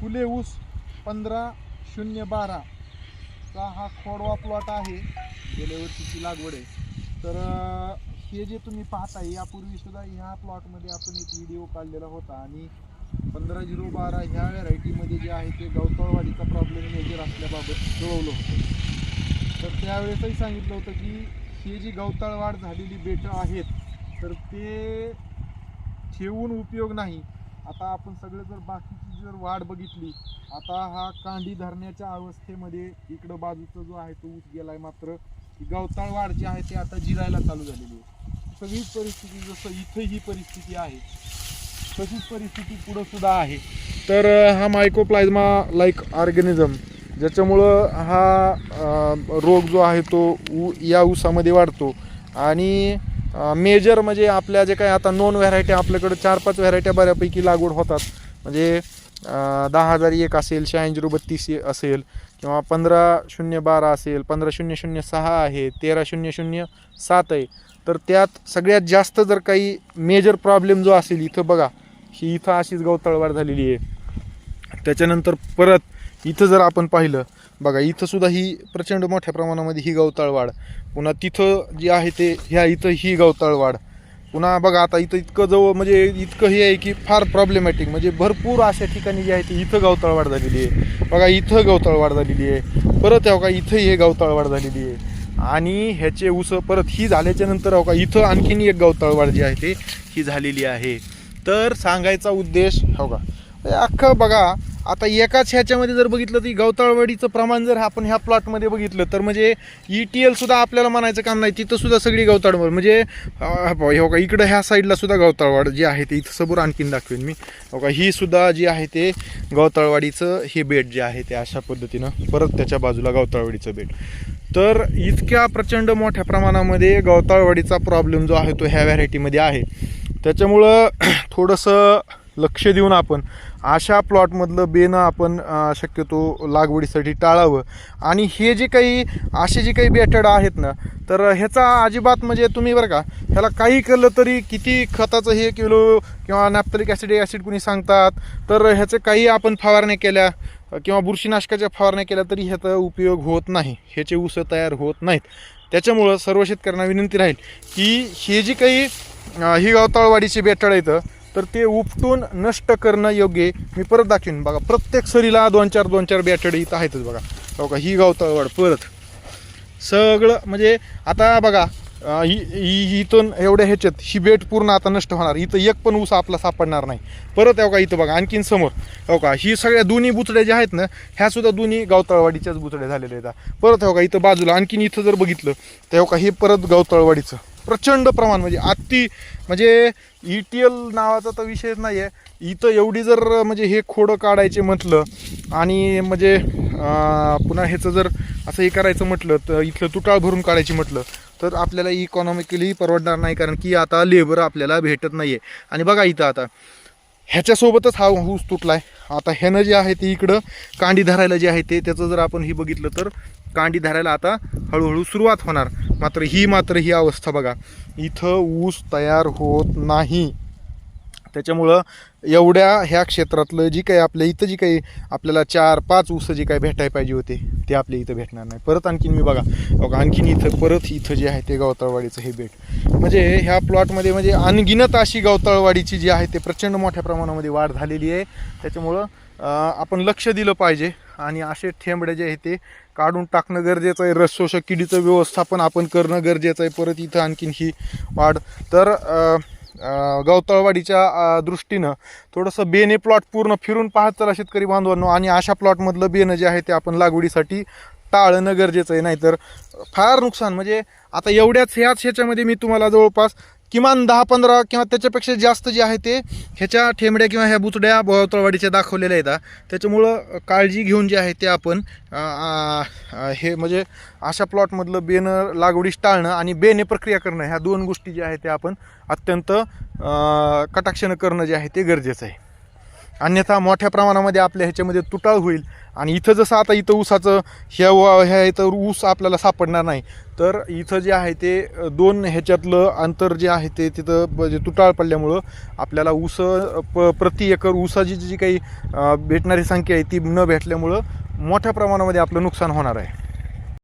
फुले ऊस पंधरा शून्य बारा चा हा खोडवा प्लॉट आहे. गेल्या वर्षीची लागवड आहे. तर हे जे तुम्ही पाहताय यापूर्वी सुद्धा ह्या प्लॉटमध्ये आपण एक व्हिडिओ काढलेला होता. आणि पंधरा झिरो बारा ह्या व्हरायटीमध्ये जे आहे ते गवतळवाडीचा प्रॉब्लेम मेजर असल्याबाबत कळवलं होतं. तर त्यावेळेसही सांगितलं होतं की ही जी गवताळवाढ झालेली बेटं आहेत तर ते ठेवून उपयोग नाही. आता आपण सगळे जर बाकीची जर वाढ बघितली आता हा कांडी धरण्याच्या अवस्थेमध्ये इकडं बाजूचा जो आहे तो ऊस गेलाय मात्र ही गवताळ वाढ जी आहे ती आता जिरायला चालू झालेली आहे. सगळीच परिस्थिती जसं इथं ही परिस्थिती आहे तशीच परिस्थिती पुढं सुद्धा आहे. तर हा मायकोप्लाझ्मा लाईक ऑर्गॅनिझम ज्याच्यामुळं हा रोग जो आहे तो ऊ या ऊसामध्ये वाढतो. आणि मेजर म्हणजे आपल्या जे काही आता नॉन व्हरायटी आपल्याकडे चार पाच व्हरायट्या बऱ्यापैकी लागवड होतात. म्हणजे दहा हजार एक असेल शहाऐंशी झिरो बत्तीस असेल किंवा पंधरा शून्य बारा असेल पंधरा शून्य शून्य सहा आहे तेरा शून्य शून्य सात आहे. तर त्यात सगळ्यात जास्त जर काही मेजर प्रॉब्लेम जो असेल इथं बघा ही इथं अशीच गवतळवाढ झालेली आहे. त्याच्यानंतर परत इथं जर आपण पाहिलं बघा इथं सुद्धा ही प्रचंड मोठ्या प्रमाणामध्ये ही गवताळ वाढ. पुन्हा तिथं जी आहे ते ह्या इथं ही गवताळ वाढ. पुन्हा बघा आता इथं इतकं जवळ म्हणजे इतकं हे आहे की फार प्रॉब्लेमॅटिक म्हणजे भरपूर अशा ठिकाणी जे आहे ते इथं गवताळ वाढ झालेली आहे. बघा इथं गवताळ वाढ झालेली आहे. परत हो का इथं हे गवताळ वाढ झालेली आहे. आणि ह्याचे उस परत ही झाल्याच्यानंतर हो का इथं आणखीन एक गवताळ वाढ जी आहे ते ही झालेली आहे. तर सांगायचा उद्देश हो का अख्खं बघा आता एकाच ह्याच्यामध्ये जर बघितलं तर गवताळवाडीचं प्रमाण जर आपण ह्या प्लॉटमध्ये बघितलं तर म्हणजे ई टी एलसुद्धा आपल्याला म्हणायचं काम नाही. तिथंसुद्धा सगळी गवताळवाड. म्हणजे हो का इकडं ह्या साईडला सुद्धा गवताळवाड जी आहे ते इथं समोर आणखीन दाखवेन मी. हो का ही सुद्धा जी आहे ते गवताळवाडीचं हे बेट जे आहे ते अशा पद्धतीनं परत त्याच्या बाजूला गवताळवाडीचं बेट तर इतक्या प्रचंड मोठ्या प्रमाणामध्ये गवताळवाडीचा प्रॉब्लेम जो आहे तो ह्या व्हरायटीमध्ये आहे. त्याच्यामुळं थोडंसं लक्ष देऊन आपण अशा प्लॉटमधलं बेनं आपण शक्यतो लागवडीसाठी टाळावं. आणि हे जे काही असे जे काही बेटड आहेत ना तर ह्याचा अजिबात म्हणजे तुम्ही बरं का ह्याला काही केलं तरी किती खताचं हे किलो किंवा नॅप्तलिक ॲसिड ॲसिड कुणी सांगतात तर ह्याचं काही आपण फवारण्या केल्या किंवा बुरशीनाशकाच्या फवारण्या केल्या तरी ह्याचा उपयोग होत नाही. ह्याचे ऊस तयार होत नाहीत. त्याच्यामुळं सर्व शेतकऱ्यांना विनंती राहील की हे जी काही ही गावताळवाडीची बेटळ येतं तर ते उपटून नष्ट करणं योग्य मी परत दाखवीन. बघा प्रत्येक सरीला दोन चार दोन चार बेटाळ इथं आहेतच बघा. हो का? ही गवताळवाड परत. सगळं म्हणजे आता बघा ही ही इथून एवढ्या ह्याच्यात ही बेट पूर्ण आता नष्ट होणार. इथं एक पण ऊस आपला सापडणार नाही. परत हो का इथं बघा आणखीन समोर. हो का? ही सगळ्या दोन्ही बुचड्या ज्या आहेत ना ह्या सुद्धा दोन्ही गावतळवाडीच्याच बुचड्या झालेल्या आहेत. परत हो का इथं बाजूला आणखीन इथं जर बघितलं तर हो का हे परत गावतळवाडीचं प्रचंड प्रमाण म्हणजे अति म्हणजे ई टी एल नावाचा तर विषयच नाही आहे इथं एवढी जर म्हणजे हे खोडं काढायचे म्हटलं आणि म्हणजे पुन्हा ह्याचं जर असं हे करायचं म्हटलं तर इथलं तुटाळ भरून काढायची म्हटलं तर आपल्याला इकॉनॉमिकली परवडणार नाही कारण की आता लेबर आपल्याला भेटत नाही आहे आणि बघा इथं आता ह्याच्यासोबतच हा ऊस आहे आता ह्यानं जे आहे ते इकडं कांडी धरायला जे आहे ते त्याचं जर आपण हे बघितलं तर कांडी धरायला आता हळूहळू सुरुवात होणार. मात्र ही मात्र ही अवस्था बघा. इथं ऊस तयार होत नाही. त्याच्यामुळं एवढ्या ह्या क्षेत्रातलं जी काही आपल्या इथं जी काही आपल्याला चार पाच ऊस जी काही भेटायला पाहिजे होते ते आपल्या इथं भेटणार नाही. परत आणखीन मी बघा. बघा आणखीन इथं परत इथं जे आहे ते गवताळवाडीचं हे बेट. म्हणजे ह्या प्लॉटमध्ये म्हणजे अनगिनत अशी गवताळवाडीची जी आहे ते प्रचंड मोठ्या प्रमाणामध्ये वाढ झालेली आहे. त्याच्यामुळं आपण लक्ष दिलं पाहिजे. आणि असे ठेंबडे जे आहे ते काढून टाकणं गरजेचं आहे. रस शोषक किडीचं व्यवस्थापन आपण करणं गरजेचं आहे. परत इथं आणखीन ही वाढ. तर गवतळवाडीच्या दृष्टीनं थोडंसं बेने प्लॉट पूर्ण फिरून पाहत चला शेतकरी बांधवांनो. आणि अशा प्लॉटमधलं बेनं जे आहे ते आपण लागवडीसाठी टाळणं गरजेचं आहे. नाहीतर फार नुकसान. म्हणजे आता एवढ्याच ह्याच ह्याच्यामध्ये मी तुम्हाला जवळपास किमान दहा पंधरा किंवा त्याच्यापेक्षा जास्त जे आहे ते ह्याच्या ठेमड्या किंवा ह्या बुचड्या गवताळवाडीच्या दाखवलेल्या आहेत त्याच्यामुळं काळजी घेऊन जे आहे ते आपण हे म्हणजे अशा प्लॉटमधलं बेनं लागवडीस टाळणं आणि बेने प्रक्रिया करणं ह्या दोन गोष्टी ज्या आहेत त्या आपण अत्यंत अं, कटाक्षानं करणं जे आहे ते गरजेचं आहे. अन्यथा मोठ्या प्रमाणामध्ये आपल्या ह्याच्यामध्ये तुटाळ होईल. आणि इथं जसं आता इथं ऊसाचं ह्या व ह्या इथं ऊस आपल्याला सापडणार नाही. तर इथं जे आहे ते दोन ह्याच्यातलं अंतर जे आहे ते तिथं म्हणजे तुटाळ पडल्यामुळं आपल्याला ऊस प प्रति एकर ऊसाची जी काही भेटणारी संख्या आहे ती न भेटल्यामुळं मोठ्या प्रमाणामध्ये आपलं नुकसान होणार आहे.